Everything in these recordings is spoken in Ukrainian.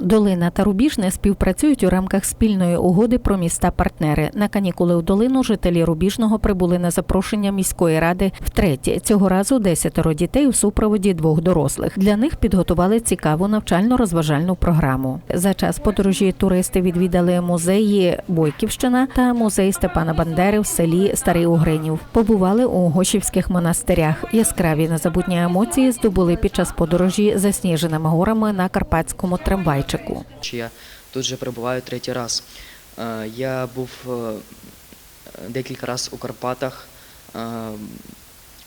Долина та Рубіжне співпрацюють у рамках спільної угоди про міста-партнери. На канікули у долину жителі Рубіжного прибули на запрошення міської ради втретє. Цього разу десятеро дітей у супроводі двох дорослих. Для них підготували цікаву навчально-розважальну програму. За час подорожі туристи відвідали музеї Бойківщина та музей Степана Бандери в селі Старий Угринів. Побували у Гошівських монастирях. Яскраві незабутні емоції здобули під час подорожі засніженими горами на карпатському трамвайчику. Чи я тут вже перебуваю третій раз. Е, Я був е, декілька разів у Карпатах, е,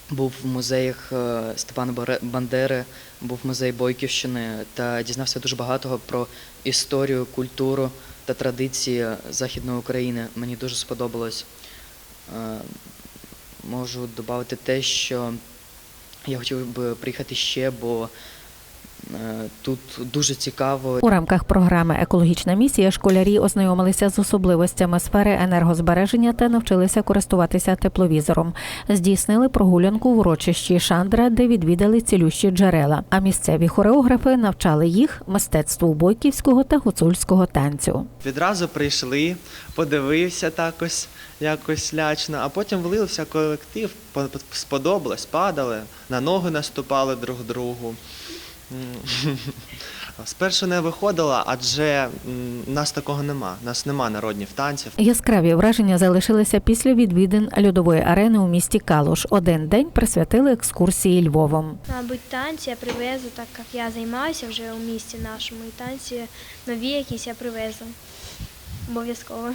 був в музеях Степана Бандери, був музей Бойківщини та дізнався дуже багато про історію, культуру та традиції Західної України. Мені дуже сподобалось. Можу додати те, що я хотів би приїхати ще, бо тут дуже цікаво. У рамках програми Екологічна місія школярі ознайомилися з особливостями сфери енергозбереження та навчилися користуватися тепловізором. Здійснили прогулянку в урочищі Шандра, де відвідали цілющі джерела. А місцеві хореографи навчали їх мистецтву бойківського та гуцульського танцю. Відразу прийшли, подивився так ось якось лячно, а потім влився колектив, по- по- сподобалось, падали, на ноги наступали друг другу. Спершу не виходило, адже нас такого нема. Нас нема народних танців. Яскраві враження залишилися після відвідин льодової арени у місті Калуш. Один день присвятили екскурсії Львовом. Мабуть, танці я привезу, так як я займаюся вже у місті нашому, і танці нові якісь я привезу. Обов'язково.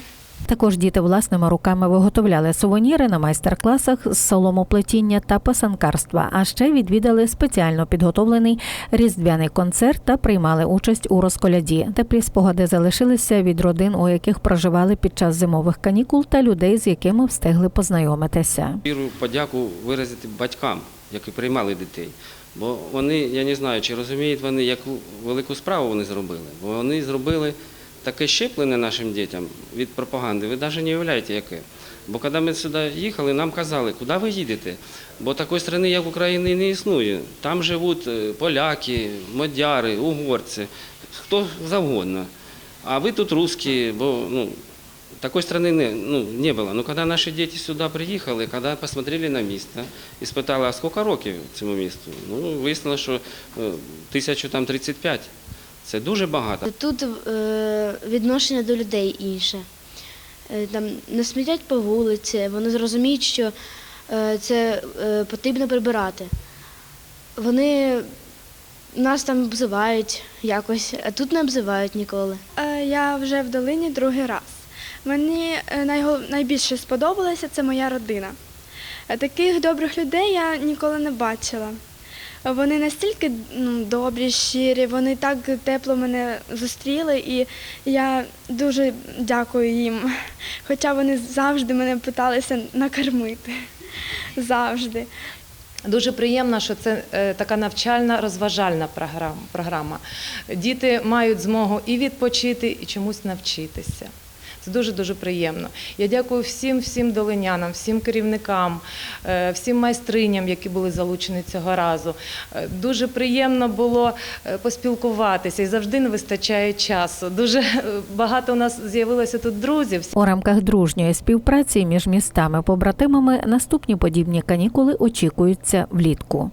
Також діти власними руками виготовляли сувеніри на майстер-класах з соломоплетіння та писанкарства, а ще відвідали спеціально підготовлений різдвяний концерт та приймали участь у розколяді. Теплі спогади залишилися від родин, у яких проживали під час зимових канікул, та людей, з якими встигли познайомитися. Щиру подяку виразити батькам, які приймали дітей. Бо вони, я не знаю, чи розуміють вони, яку велику справу вони зробили. Бо вони зробили таке щеплення нашим дітям від пропаганди, ви навіть не уявляєте, яке. Бо коли ми сюди їхали, нам казали, куди ви їдете? Бо такої країни, як Україна, не існує. Там живуть е, поляки, модяри, угорці, хто завгодно. А ви тут русські, бо ну, такой страны не, ну, не было. Но когда наши дети сюда приїхали, когда посмотрели на місто і спитали, а скільки років цьому місту? Ну, вияснилося, що е, 1035. Це дуже багато. Тут е, відношення до людей інше. Е, там не смітять по вулиці, вони зрозуміють, що е, це е, потрібно прибирати. Вони нас там обзивають якось, а тут не обзивають ніколи. Е, Я вже в долині другий раз. Мені найбільше сподобалося це моя родина. Таких добрих людей я ніколи не бачила. Вони настільки ну, добрі, щирі, вони так тепло мене зустріли, і я дуже дякую їм. Хоча вони завжди мене питалися накормити. Завжди. Дуже приємно, що це е, така навчальна розважальна програм- програма. Діти мають змогу і відпочити, і чомусь навчитися. Це дуже дуже приємно. Я дякую всім, всім долинянам, всім керівникам, е, всім майстриням, які були залучені цього разу. Е, Дуже приємно було е, поспілкуватися і завжди не вистачає часу. Дуже багато у нас з'явилося тут друзів. У рамках дружньої співпраці між містами побратимами наступні подібні канікули очікуються влітку.